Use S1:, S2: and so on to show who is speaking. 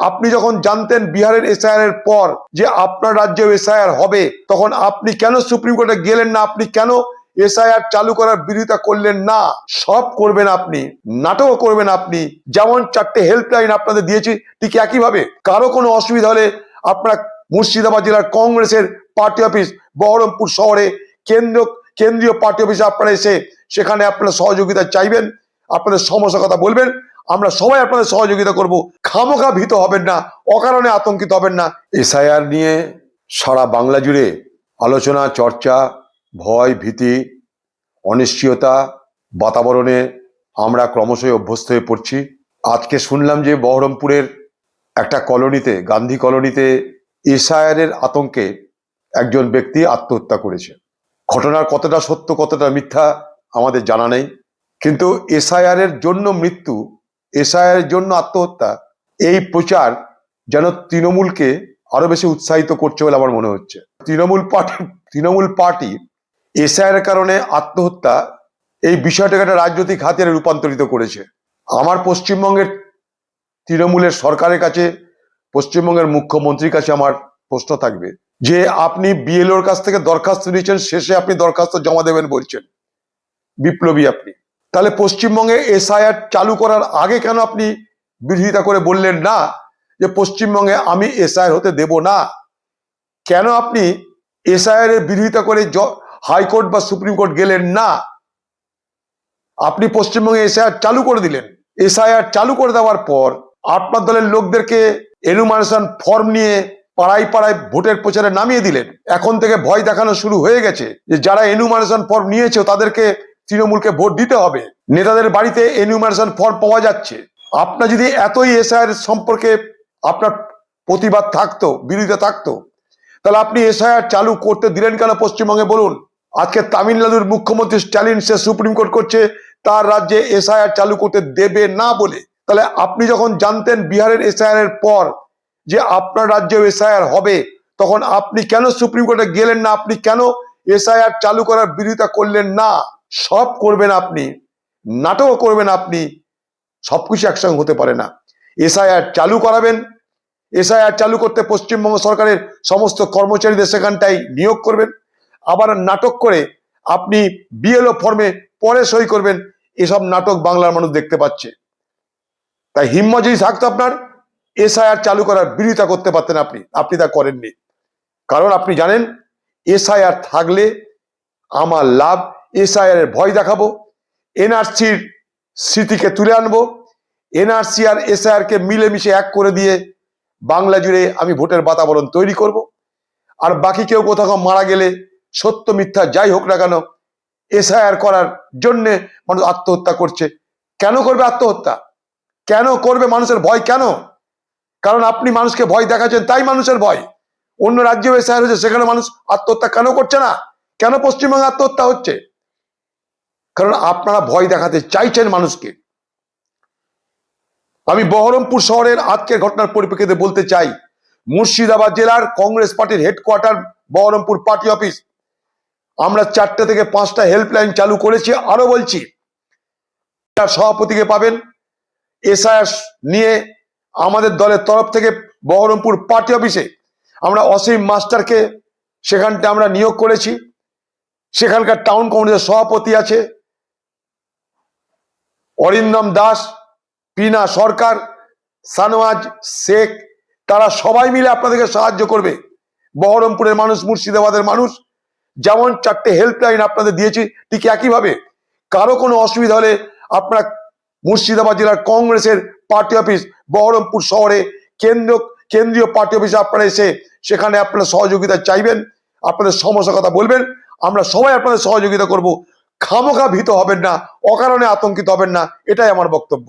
S1: আপনি যখন জানতেন বিহারের এসআইআর এর পর যে আপনার রাজ্যে এসআইআর হবে, তখন আপনি কেন সুপ্রিম কোর্টে গেলেন না? আপনি কেন এসআইআর চালু করার বিরোধিতা করলেন না? সব করবেন আপনি, নাটকও করবেন আপনি। যেমন চারটে হেল্পলাইন আপনাদের দিয়েছি, ঠিক একইভাবে। কারও কোনো অসুবিধা হলে আপনারা মুর্শিদাবাদ জেলার কংগ্রেসের পার্টি অফিস, বহরমপুর শহরে কেন্দ্র, কেন্দ্রীয় পার্টি অফিসে আপনারা এসে সেখানে আপনারা সহযোগিতা চাইবেন, আপনাদের সমস্যার কথা বলবেন। আমরা সবাই আপনাদের সহযোগিতা করব। খামোখা ভীত হবেন না, অকারণে আতঙ্কিত হবেন না। এসআইআর নিয়ে সারা বাংলা জুড়ে আলোচনা, চর্চা, ভয়, ভীতি, অনিশ্চয়তা, বাতাবরণে আমরা ক্রমশই অভ্যস্ত হয়ে পড়ছি। আজকে শুনলাম যে বহরমপুরের একটা কলোনিতে, গান্ধী কলোনিতে এসআইআরের আতঙ্কে একজন ব্যক্তি আত্মহত্যা করেছে। ঘটনার কতটা সত্য, কতটা মিথ্যা আমাদের জানা নেই। কিন্তু এসআইআর এর জন্য মৃত্যু এসআইআর এর জন্য আত্মহত্যা, এই প্রচার যেন তৃণমূলকে আরও বেশি উৎসাহিত করছে বলে আমার মনে হচ্ছে। Trinamool party Trinamool party SIR এর কারণে আত্মহত্যা এই বিষয়টাকে একটা রাজনৈতিক হাতিয়ারে রূপান্তরিত করেছে। আমার পশ্চিমবঙ্গের তৃণমূলের সরকারের কাছে, পশ্চিমবঙ্গের মুখ্যমন্ত্রীর কাছে আমার প্রশ্ন থাকবে যে, আপনি বিএলওর কাছ থেকে দরখাস্ত নিয়েছেন, শেষে আপনি দরখাস্ত জমা দেবেন বলছেন। বিপ্লবী আপনি। তাহলে পশ্চিমবঙ্গে এসআইআর চালু করার আগে কেন আপনি বিরোধিতা করে বললেন না যে পশ্চিমবঙ্গে আমি এসআইআর হতে দেব না? কেন আপনি এসআইআর এর বিরোধিতা করে হাইকোর্ট বা সুপ্রিম কোর্ট গেলেন না? আপনি পশ্চিমবঙ্গে এসআইআর চালু করে দিলেন। এসআইআর চালু করে দেওয়ার পর আপনার দলের লোকদেরকে এনুমারেশন ফর্ম নিয়ে পাড়ায় পাড়ায় ভোটের প্রচারে নামিয়ে দিলেন। এখন থেকে ভয় দেখানো শুরু হয়ে গেছে যে যারা এনুমারেশন ফর্ম নিয়েছে তাদেরকে তৃণমূলকে ভোট দিতে হবে। নেতাদের বাড়িতে এনিউমারেশন ফর্ম পাওয়া যাচ্ছে। আপনার যদি এতই এসআইআর সম্পর্কে আপনার প্রতিবাদ থাকতো, বিরোধিতা থাকতো, তাহলে আপনি এসআইআর চালু করতে দিলেন কেন পশ্চিমবঙ্গে বলুন? আজকে তামিলনাড়ুর মুখ্যমন্ত্রী স্ট্যালিন সে সুপ্রিম কোর্ট করছে, তার রাজ্যে এসআইআর চালু করতে দেবে না বলে। তাহলে আপনি যখন জানতেন বিহারের এসআইআর এর পর যে আপনার রাজ্যে এসআইআর হবে, তখন আপনি কেন সুপ্রিম কোর্টে গেলেন না? আপনি কেন এসআইআর চালু করার বিরোধিতা করলেন না? সব করবেন আপনি, নাটকও করবেন আপনি, সবকিছু একসঙ্গে হতে পারে না। এসআইআর চালু করাবেন, এসআইআর চালু করতে পশ্চিমবঙ্গ সরকারের সমস্ত কর্মচারীদের সেখানটায় নিয়োগ করবেন, আবার নাটক করে আপনি বিএলও ফর্মে পরে সই করবেন, এসব নাটক বাংলার মানুষ দেখতে পাচ্ছে। তাই হিম্মত যদি থাকতো আপনার, এসআইআর চালু করার বিরোধিতা করতে পারতেন আপনি আপনি তা করেননি। কারণ আপনি জানেন, এসআইআর থাকলে আমার লাভ এসআইআর এর ভয় দেখাবো, এনআরসির স্মৃতিকে তুলে আনব, এনআরসি আর এসআইআর কে মিলেমিশে এক করে দিয়ে বাংলা জুড়ে আমি ভোটের বাতাবরণ তৈরি করব। আর বাকি কেউ কোথাও মারা গেলে সত্য মিথ্যা যাই হোক না কেন, এসআইআর করার জন্যে মানুষ আত্মহত্যা করছে। কেন করবে আত্মহত্যা? কেন করবে মানুষের ভয় কেন? কারণ আপনি মানুষকে ভয় দেখাচ্ছেন, তাই মানুষের ভয়। অন্য রাজ্যে এসআইআর হচ্ছে সেখানে মানুষ আত্মহত্যা কেন করছে না? কেন পশ্চিমবঙ্গে আত্মহত্যা হচ্ছে? কারণ আপনারা ভয় দেখাতে চাইছেন মানুষকে। আমি বহরমপুর শহরের আজকের ঘটনার পরিপ্রেক্ষিতে বলতে চাই, মুর্শিদাবাদ জেলার কংগ্রেস পার্টির হেডকোয়ার্টার, বহরমপুর পার্টি অফিস, আমরা চারটে থেকে পাঁচটা হেল্পলাইন চালু করেছি আরও বলছি তার সভাপতিকে পাবেন এসআইএস নিয়ে আমাদের দলের তরফ থেকে বহরমপুর পার্টি অফিসে আমরা অসীম মাস্টারকে, সেখানটা আমরা নিয়োগ করেছি, সেখানকার টাউন কমিটির সভাপতি আছে অরিন্দম দাস, পিনা সরকার, সানওয়াজ শেখ, তারা সবাই মিলে আপনাদেরকে সাহায্য করবে। বহরমপুরের মানুষ, মুর্শিদাবাদের মানুষ, যেমন চারটে হেল্পলাইন আপনাদের দিয়েছি, ঠিক একইভাবে। কারও কোনো অসুবিধা হলে আপনারা মুর্শিদাবাদ জেলার কংগ্রেসের পার্টি অফিস বহরমপুর শহরে কেন্দ্র, কেন্দ্রীয় পার্টি অফিসে আপনারা এসে সেখানে আপনারা সহযোগিতা চাইবেন, আপনাদের সমস্যার কথা বলবেন, আমরা সবাই আপনাদের সহযোগিতা করব। খামোখা ভীত হবেন না অকারণে আতঙ্কিত হবেন না এটাই আমার বক্তব্য।